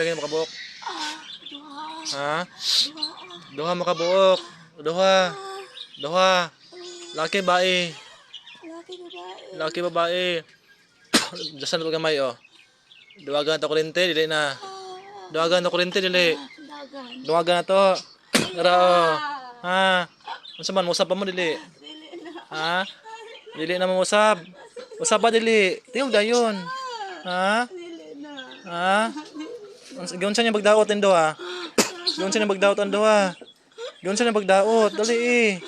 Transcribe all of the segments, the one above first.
Pila gyud makabuok? Ah, duha. Ha? Duha. Duha makabuok. Duha. Duha. Laki bae. Laki babae. Laki babae. Dasan ko gamay oh. Duwagan to kurente dili na. Ah, Duwagan to kurente dili. Duwagan na to. Tara oh. Ha. Unsa man musab pa mo dili? Ha? Dili na mo usab. Usab ba dili? Tiyog dayon. Ha? Dili na. Ha? Gawin sa niya bagdaot ang duha. Gawin sa niya bagdaot ang duha. Gawin sa niya bagdaot. Dali eh.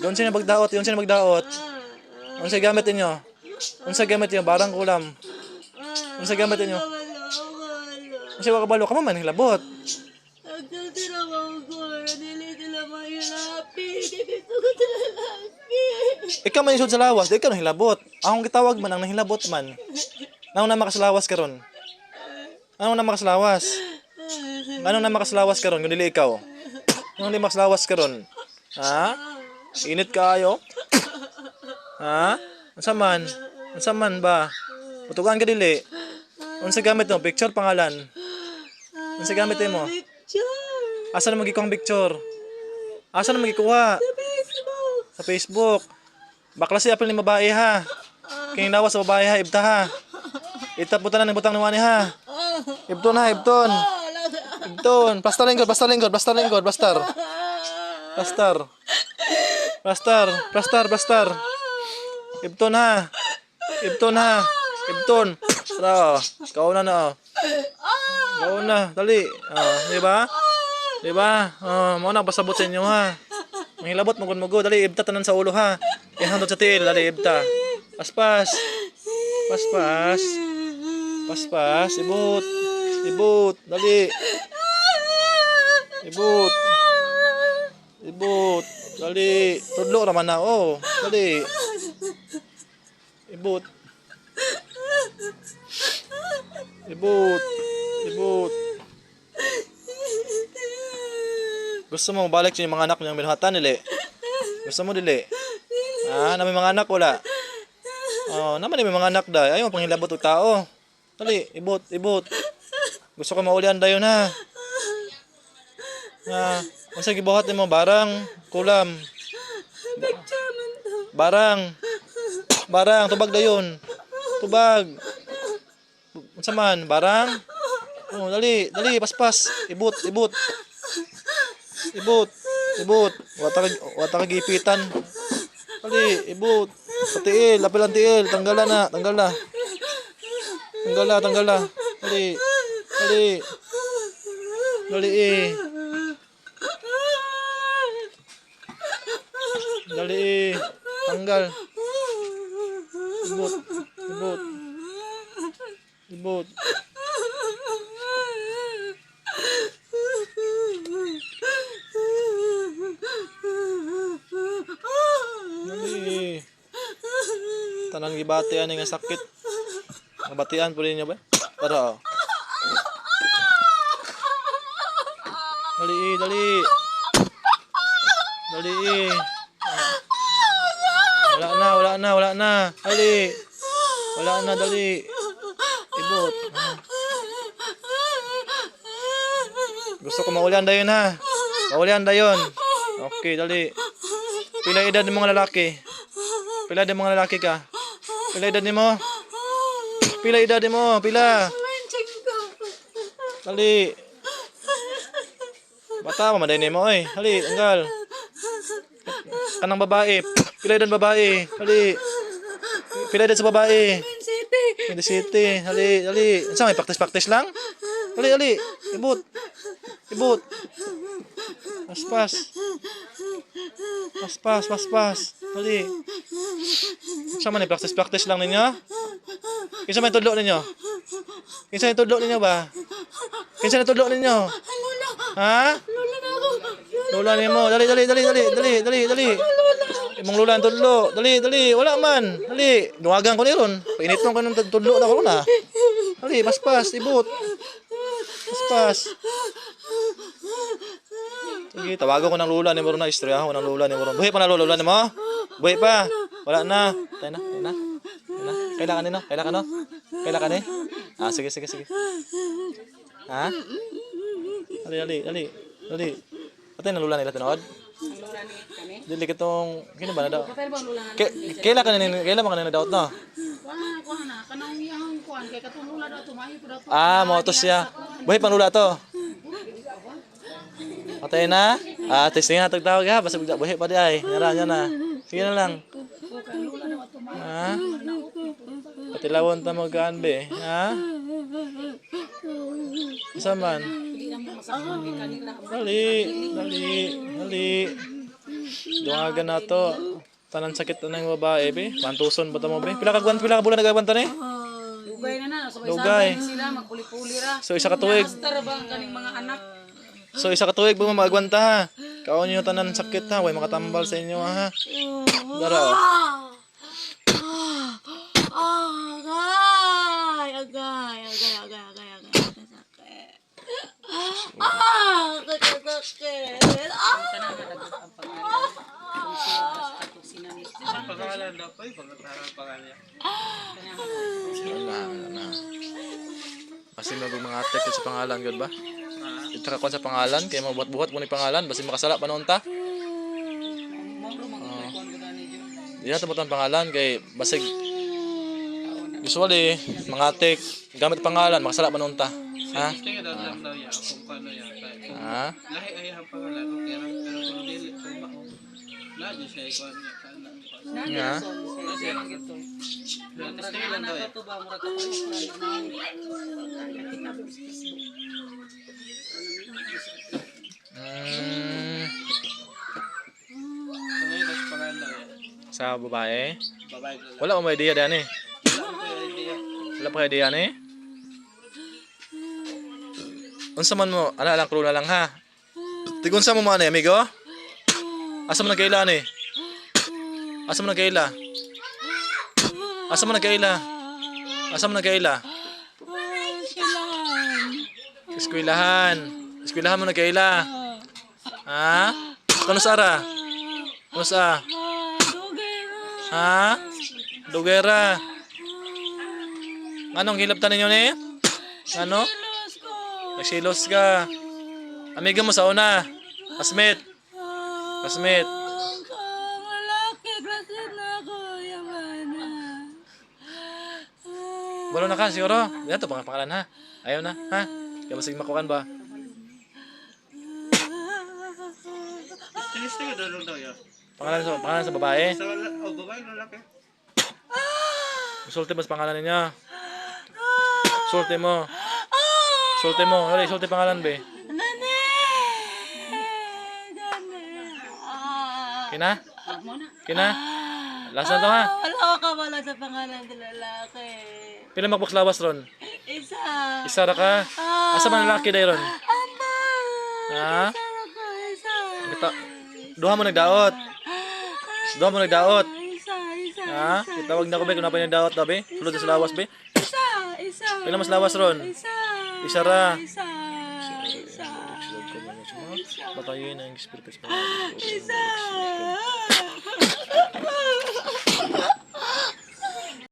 Gawin sa niya bagdaot. Gawin sa niya bagdaot. Ano sa gamit ninyo? Ano sa gamit niyo? Barang kulam. Ano sa gamit ninyo? Wala, wala. Ano sa wakabalo? Kamo man hilabot. Ikaw man isod sa lawas. Di ka nang hilabot. Akong gitawag man ang nahilabot man. Nang na makasalawas karon. Ano na makasalawas? Ano na makasalawas karon kung dili ikaw? Ano di makasalawas karon? Ha? Init kaayo? Ha? Unsa man? Unsa man ba? Putugan ka dili. Unsa gamit mo? Picture pangalan. Unsa gamit mo? Asa na magikuha picture? Asa na magikuha? Sa Facebook. Bakla si apel ni babae ha. Kaya nawa sa babae ha, ibta ha. Ita puta na ng butang ni ha. Ah, Ibton ha, ibton. wala. Ibton. Pastar lingkod, pastar lingkod, pastar lingkod, pastar. Pastar. Pastar, pastar, pastar. Ibton ha. Ibton ha. Ibton. Tara, kau na na. Kau na, dali. Ah, di ba? Di ba? Ah, mo na pasabot sa inyo ha. Mahilabot mugod mugo, dali ibta tanan sa ulo ha. Ihandot sa tiil, dali ibta. Paspas. Paspas. Paspas, ibut. Ibut, dali. Ibut. Ibut. Dali. Tudlo raman na oh. Dali. Ibut. Ibut. Ibut. Gusto mo balik sa mga anak niyang minuhatan nili? Gusto mo dili? Ah, na may mga anak wala. Oh, naman may mga anak da. Ayaw panghilabot og tao. Dali, ibot, ibot. Gusto ko maulian dayon ha. Ha, unsa gibuhat nimo barang kulam? Barang. Barang tubag dayon. Tubag. Unsa man barang? Oh, dali, dali paspas. Ibot, ibot. Ibot, ibot. Wata wata gipitan. Dali, ibot. Patiil, lapilan tiil, tanggalan na, tanggal na. Tanggal na, tanggal na. Dali. Dali. Dali eh. Dali eh. Tanggal. Ibot. Ibot. Ibot. Dali eh. Tanang gibati ani nga sakit. Mabatian po ninyo ba? Tara. oh. Dali dali. Dali. Wala na, wala na, wala na. Dali. Wala na, dali. Ibot. Gusto ko maulian dayon ha. Maulian dayon. Okay, dali. Pila edad ng mga lalaki? Pila edad ng mga lalaki ka? Pila edad mo? Pila edad mo? Pila? Menching ko. Dali. Bata mo maday mo oy. Dali, tanggal. Kanang babae. Pila edad babae? Dali. Pila edad sa babae? City. Hindi city. Dali, dali. Saan may practice-practice lang? Dali, dali. Ibut. Ibut. Paspas. Paspas, paspas. Dali. Saan man practice-practice lang ninyo? Kinsa may tudlo ninyo? Kinsa may tudlo ninyo ba? Kinsa may tudlo ninyo? Lola. Ha? Lola na ako. Lola nimo. Dali, dali, dali, dali, dali, dali, dali. Imong ang tudlo. Dali, dali. Wala man. Dali. Duwagan ko ni ron. Painit ko ng tudlo na ko na. Dali, paspas, ibut. Paspas. Sige, tawagan ko ng lula ni Moron na. Istoryahan ko ng lula ni Moron. Buhay pa na lula ni mo? Buhay pa. Wala na. Tayo na, tayo na. Na. Kailangan ni no? Kailangan no? Kailangan ni? Ah, sige, sige, sige. Ha? Ali, ali, ali. Ali. Patay na lula nila tinod? Ang lula ni kani. Dili kitong kino ba na daw? Pero ba ang lula nga Ke, kaila ka no? Na daw tumahi po daw. to. Ah, mo to siya. Buhay pang lula to. Patay na? Ah, testing na tagtawag ha, basta buhay pa di ay. Ngara nya na. Sige na lang. Ha? Patilawon ta magkaan be, ha? Asa man? Dali, dali, dali. Dungagan na to. Tanan sakit na ng babae, be. Pantuson ba mo, be? Pila ka gwan, pila ka bulan nagagwanta ni? Lugay na na, sabay-sabay sila magpuli-puli ra. So isa ka tuig. Kaning mga anak? So isa ka tuig ba magagwanta ha? Kaon niyo tanan sakit ha, way makatambal sa inyo ha. Dara Ah! Sakit! Ah! Ang pangalan. Kung sino basta kung sino ni. Pangalan daw pa, pangalan pangalan. Wala na. Kasi mga sa pangalan gud ba? Ito ka sa pangalan kay mo buhat-buhat mo ni pangalan basi makasala pa noon ta. Jo. Di na tabot ang pangalan kay basig usually mga gamit pangalan makasala pa noon ta. Ha? Tingnan daw lang daw yan kung paano yan. Kaya- Ha? Lahi ay ang pangalan ko, pero pero kung dili, kung ba, lahat yun siya ikaw niya. kana- Nga. Kasi lang ito. Tingnan lang daw yan. Kato ba mura ka pa Mm, Ngayon, mas pangalan daw yan. sa babae. Babae ko lang. Wala ko may idea diyan eh. Wala ko yung idea. Wala pa idea ni. Unsa man mo, ana lang kruna lang ha. Tigun sa mo man eh, amigo. Asa man nagkaila ni? Asa man nagkaila? Asa man nagkaila? Asa man nagkaila? Eskwelahan. Eskwelahan mo nagkaila. Ha? Kano sa ara? Kano sa? Ha? Dugera. Anong hilabtan ninyo ni? Ano? Nagsilos ka. Amiga mo sa una. Asmit. Asmit. Malaki! Klasik na na! Na ka, siguro. Yan to, pangalan ha. Ayaw na, ha? Kaya masig makukan ba? Tingnan daw lang daw yan. Pangalan sa, pangalan sa babae. Sa wala, oh, babae, lalaki. Sulti mo sa pangalan niya. Sulti mo. Sulti mo. Dali, sulti pangalan be. Nani! Nani! Ah! Kina? Kina? Last na to ha. Wala ka wala sa pangalan ng lalaki. Pila magbox lawas ron. Isa. Isa ra ka. Asa man lalaki day ron? Ama! Ha? Isa ka, isa. Kita. Duha mo nagdaot. Duha mo nagdaot. Isa, isa. Ha? Itawag na ko be kung napay nagdaot na be. Sulod na sa lawas be. Isa, isa. Pila mas lawas ron? Isa. Isa ra. Isa. Isa. Batayin ang espiritu sa Isa.